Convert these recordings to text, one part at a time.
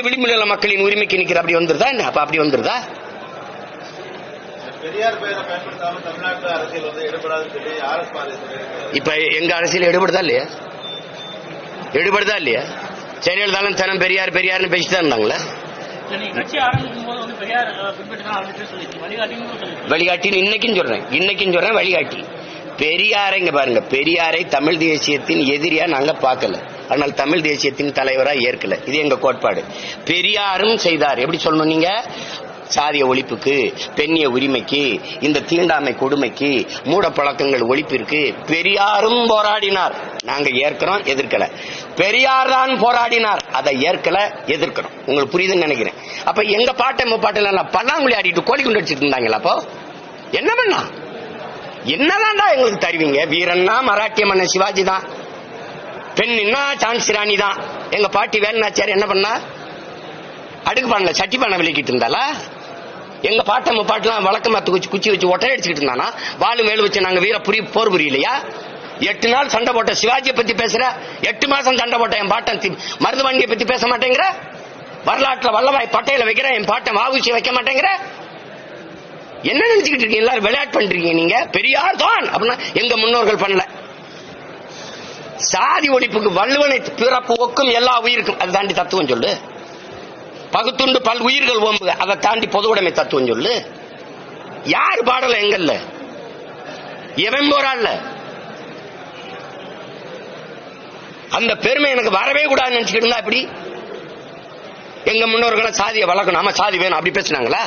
விளிம்புநில மக்களின் உரிமைக்கு நிக்கிற அப்படி வந்துருதா என்ன? அப்ப அப்படி வந்துருதா? இப்ப எங்க அரசியல் எடுபடுதா இல்லையா? எடுபடுதா இல்லையா? ஜெயலலிதாலும் தனம் பெரியார் பெரியார்னு பேசிட்டு தான் இருந்தாங்களே? இல்ல, நீங்க கட்சி ஆரம்பிக்கும் போது வந்து பெரியார் அஹ், பின்பற்றி தான் ஆரம்பிச்சு சொல்லிருக்கீங்க வழிகாட்டின்னு இன்னைக்கும் சொல்றேன். இன்னைக்கும் சொல்றேன் வழிகாட்டி. பெரியாரை இங்க பாருங்க. பெரியாரை தமிழ் தேசியத்தின் எதிரியா நாங்க பார்க்கல. ஆனால் தமிழ் தேசியத்தின் தலைவராக ஏற்கல. இது எங்க கோட்பாடு. பெரியாரும் செய்தார். எப்படி சொல்லணும் நீங்க? சாதிய ஒழிப்புக்கு பெண்ணிய உரிமைக்கு இந்த தீண்டாமை கொடுமைக்கு மூட பழக்கங்கள் ஒழிப்பிற்கு பெரியாரும் போராடினார். நாங்க ஏற்கிறோம் எதிர்க்கல. பெரியார் தான் போராடினார். அதை ஏற்கல எதிர்க்கிறோம். உங்களுக்கு புரியுதுன்னு நினைக்கிறேன். அப்ப எங்க பாட்டை முப்பாட்டில் எல்லாம் பல்லாங்குழி ஆடிட்டு கோழி குண்டு வச்சுட்டு இருந்தாங்களா அப்போ? என்ன பண்ணா? என்னதான்டா எங்களுக்கு தருவீங்க? வீரன்னா மராட்டிய மன்னன் சிவாஜி தான். பெண்ணின்னா சான்ஸ் ராணி தான். எங்க பாட்டி வேலுநாச்சியார் என்ன பண்ணா? அடுக்கு பண்ணல சட்டி பண்ண விளக்கிட்டு இருந்தாலா எங்க பாட்டம் பாட்டுலாம் வழக்கமா குச்சி குச்சி வச்சு ஒட்டை அடிச்சுக்கிட்டு இருந்தானா? வாழு வேலு வச்சு நாங்க வீர புரிய போர் புரியலையா? எட்டு நாள் சண்டை போட்ட சிவாஜியை பத்தி பேசுற? எட்டு மாசம் சண்டை போட்ட என் பாட்டன் மருந்து வண்டியை பத்தி பேச மாட்டேங்கிற? வரலாற்றுல வல்லவாய் பட்டையில வைக்கிற என் பாட்டன் வாவுசி வைக்க மாட்டேங்கிற? என்ன நினைச்சுக்கிட்டு இருக்கீங்க? எல்லாரும் விளையாட்டு பண்றீங்க நீங்க? பெரியார் தான்! அப்படின்னா எங்க முன்னோர்கள் பண்ணல. சாதி ஒழிப்புக்கு வள்ளுவனை பிறப்பு ஒக்கும் எல்லா உயிருக்கும். அதை தாண்டி தத்துவம் சொல்லு. பகுத்துண்டு பல் உயிர்கள் ஓம்பு அதை தாண்டி பொது உடைமை தத்துவம் சொல்லு. யார் பாடல எங்கல்ல எவன் போராடல அந்த பெருமை எனக்கு வரவே கூடாதுன்னு நினைச்சுக்கிட்டு இருந்தா இப்படி எங்க முன்னோர்களை சாதியை வளர்க்கணும். ஆமா சாதி வேணும். அப்படி பேசினாங்களா?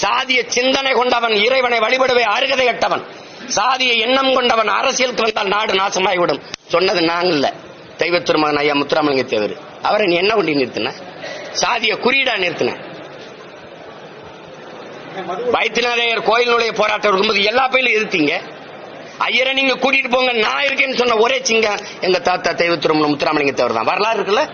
சாதிய சிந்தனை கொண்டவன் இறைவனை வழிபடவே அருகதை கட்டவன். சாதிய எண்ணம் கொண்டவன் அரசியலுக்கு வந்தால் நாடு நாசமாகிவிடும் சொன்னது நான் இல்ல. தெய்வ திருமகன் ஐயா முத்துராமலிங்க தேவர். அவரை நீ என்ன கொண்டு நிறுத்தின? சாதிய குறியீடா நிறுத்தின? வைத்தியநாதையர் கோயிலுடைய போராட்டம் இருக்கும்போது எல்லா பயிலும் இருத்தீங்க ஐயரை நீங்க கூட்டிட்டு போங்க நான் இருக்கேன்னு சொன்ன ஒரே சிங்கம் எங்க தாத்தா தெய்வ திருமணம் முத்துராமலிங்க தேவர் தான். வரலாறு இருக்குல்ல?